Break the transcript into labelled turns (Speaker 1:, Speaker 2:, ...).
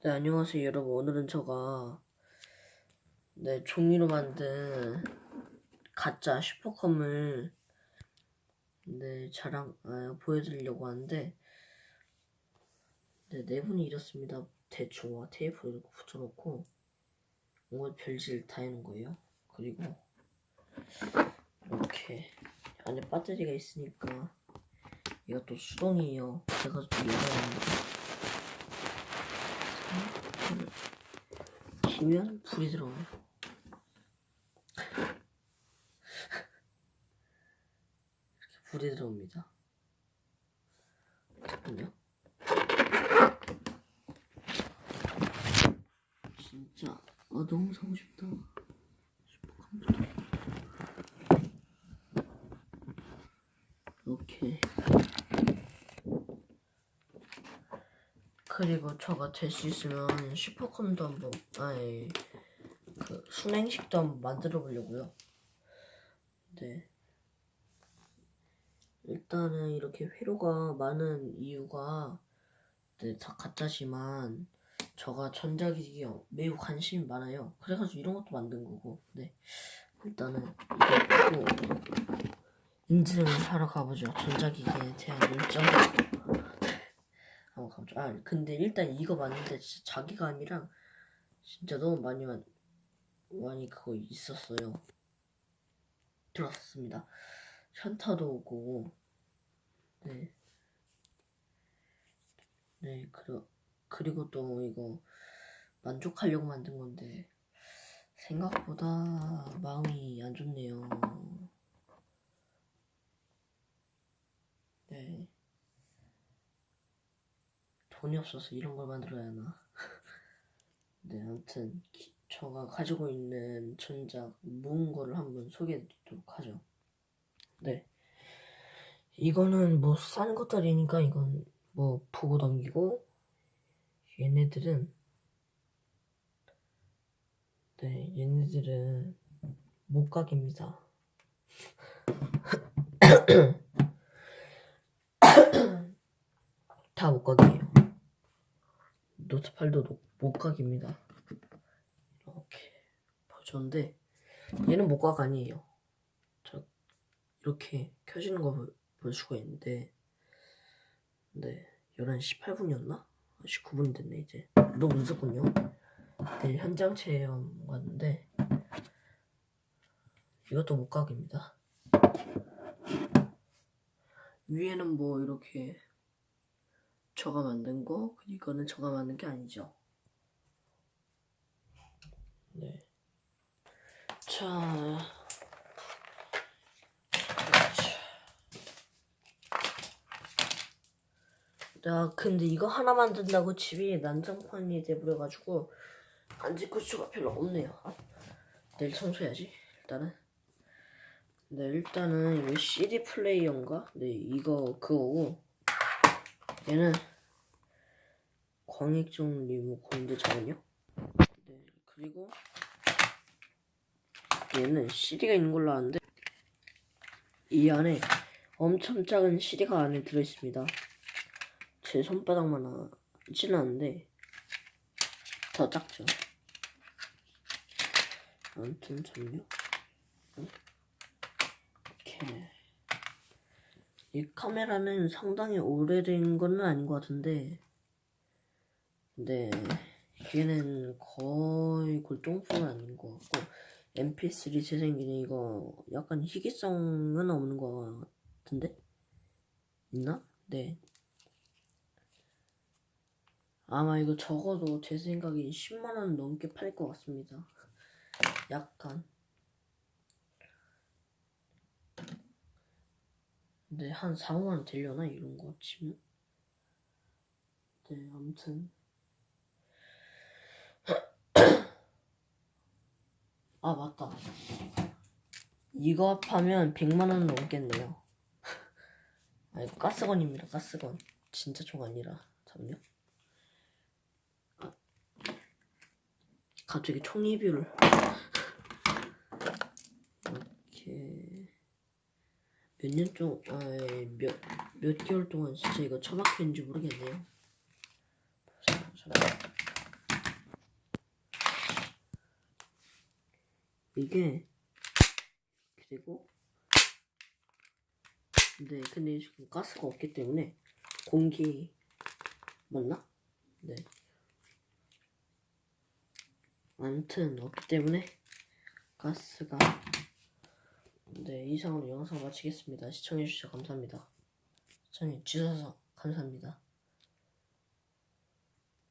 Speaker 1: 네, 안녕하세요, 여러분. 오늘은 제가 네, 종이로 만든 가짜 슈퍼컴을 네, 자랑 아, 보여드리려고 하는데 네, 내분이 이렇습니다. 대충 와 테이프를 붙여놓고 뭔가 별짓을 다 해놓은 거예요. 그리고 이렇게 안에 배터리가 있으니까 이것도 수동이에요. 그래가지고 열어야 합니다. 키면 불이 들어와요. 이렇게 불이 들어옵니다. 잠깐만요. 진짜 아 너무 사고 싶다. 슈퍼컴퓨터. 이렇게 그리고 저가 될 수 있으면 슈퍼컴도 한번 아니 그 순행식도 한번 만들어 보려고요. 네. 일단은 이렇게 회로가 많은 이유가 네, 다 가짜지만 저가 전자기기에 매우 관심이 많아요. 그래가지고 이런 것도 만든 거고. 네. 일단은 이거 인증을 하러 가보죠. 전자기기에 대한 열정. 아, 근데 일단 이거 맞는데 진짜 자기감이랑 진짜 너무 많이 많- 많이 그거 있었어요. 들었습니다. 현타도 오고, 네, 네, 그리고 그리고 또 이거 만족하려고 만든 건데 생각보다 마음이 안 좋네요. 네. 돈이 없어서 이런 걸 만들어야 하나. 네, 아무튼 기- 저가 가지고 있는 전작 모은 거를 한번 소개해 드리도록 하죠. 네. 이거는 뭐싼 것들이니까 이건 뭐 보고 넘기고 얘네들은 네, 얘네들은 목각입니다. 다 목각이에요. 노트8도 목각입니다. 이렇게 보여줬는데 얘는 목각 아니에요. 저 이렇게 켜지는 거 볼 수가 있는데 네 11시 18분이었나? 19분이 됐네 이제 너무 늦었군요. 내일 현장 체험 왔는데 이것도 목각입니다. 위에는 뭐 이렇게 저가 만든 거, 이거는 저가 만든 게 아니죠. 네. 자. 나 근데 이거 하나 만든다고 집이 난장판이 돼버려가지고 안짓 수가 별로 없네요. 아, 내일 청소해야지. 일단은. 네, 일단은 이거 CD 플레이어인가? 네, 이거 그거고. 얘는 광액종 리모컨인데 잠깐요. 네, 그리고 얘는 CD가 있는 걸로 아는데 이 엄청 작은 CD가 안에 들어있습니다. 제 손바닥만 하지는 않은데 더 작죠. 아무튼 잠요. 이렇게 이 카메라는 상당히 오래된 거는 아닌 것 같은데. 근데 얘는 거의 골동품은 아닌 것 같고 mp3 재생기는 이거 약간 희귀성은 없는 것 같은데? 있나? 네. 아마 이거 적어도 제 생각에 10만원 넘게 팔 것 같습니다. 약간 네, 한 4, 5만원 되려나? 이런 거 치면? 네, 아무튼. 아, 맞다. 이거 합하면 100만원 넘겠네요. 아, 이거 가스건입니다, 가스건. 진짜 총 아니라. 잠요. 아, 갑자기 총 리뷰를. 몇 년 동안 아몇몇 개월 동안 진짜 이거 처박혔는지 모르겠네요. 이게 그리고 네 근데 지금 가스가 없기 때문에 공기 맞나? 네 아무튼 없기 때문에 가스가 네 이상으로 영상 마치겠습니다. 시청해주셔서 감사합니다. 시청해주셔서 감사합니다